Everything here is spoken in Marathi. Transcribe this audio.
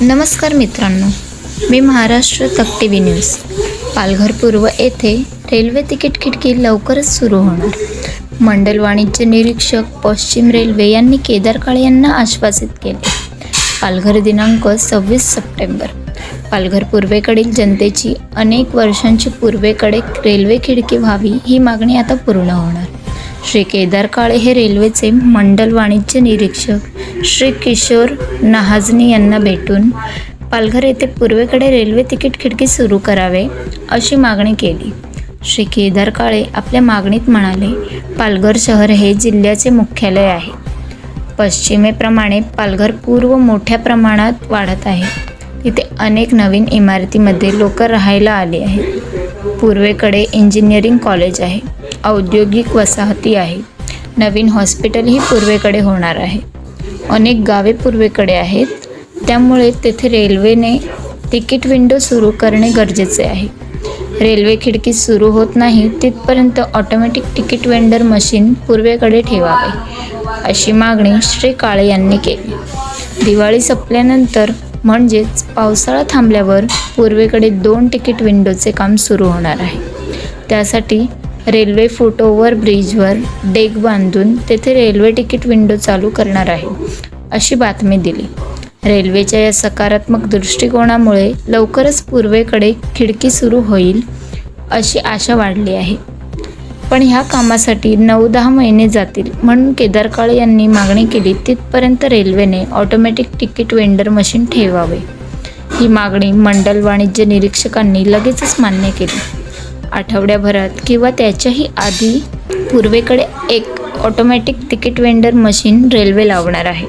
नमस्कार मित्रांनो मी महाराष्ट्र तक टी व्ही न्यूज पालघर पूर्व येथे रेल्वे तिकीट खिडकी लवकरच सुरू होणार. मंडल वाणिज्य निरीक्षक पश्चिम रेल्वे यांनी केदार काळे यांना आश्वासित केले. पालघर दिनांक सव्वीस सप्टेंबर. पालघर पूर्वेकडील जनतेची अनेक वर्षांची पूर्वेकडे रेल्वे खिडकी व्हावी ही मागणी आता पूर्ण होणार. श्री केदार काळे हे रेल्वेचे मंडल वाणिज्य निरीक्षक श्री किशोर नहाजनी यांना भेटून पालघर येथे पूर्वेकडे रेल्वे तिकीट खिडकी सुरू करावे अशी मागणी केली. श्री केदार काळे आपल्या मागणीत म्हणाले पालघर शहर हे जिल्ह्याचे मुख्यालय आहे. पश्चिमेप्रमाणे पालघर पूर्व मोठ्या प्रमाणात वाढत आहे. तिथे अनेक नवीन इमारतीमध्ये लोक राहायला आले आहेत. पूर्वेकडे इंजिनिअरिंग कॉलेज आहे. औद्योगिक वसाहती आहे. नवीन हॉस्पिटलही पूर्वेकडे होणार आहे. अनेक गावे पूर्वेकडे आहेत. त्यामुळे तेथे रेल्वेने तिकीट विंडो सुरू करणे गरजेचे आहे. रेल्वे खिडकी सुरू होत नाही तिथपर्यंत ऑटोमॅटिक तिकीट वेंडर मशीन पूर्वेकडे ठेवावे अशी मागणी श्री काळे यांनी केली. दिवाळी संपल्यानंतर म्हणजेच पावसाळा थांबल्यावर पूर्वेकडे दोन तिकीट विंडोचे काम सुरू होणार आहे. त्यासाठी रेल्वे फूट ओव्हर ब्रिजवर डेक बांधून तेथे रेल्वे तिकीट विंडो चालू करणार आहे अशी बातमी दिली. रेल्वेच्या या सकारात्मक दृष्टिकोनामुळे लवकरच पूर्वेकडे खिडकी सुरू होईल अशी आशा वाढली आहे. पण ह्या कामासाठी नऊ दहा महिने जातील म्हणून केदार काळे यांनी मागणी केली तिथपर्यंत रेल्वेने ऑटोमॅटिक तिकीट वेंडर मशीन ठेवावे. ही मागणी मंडल वाणिज्य निरीक्षकांनी लगेचच मान्य केली. आठवड्याभरात किंवा त्याच्याही आधी पूर्वेकडे एक automatic ticket vendor machine railway लावणार आहे.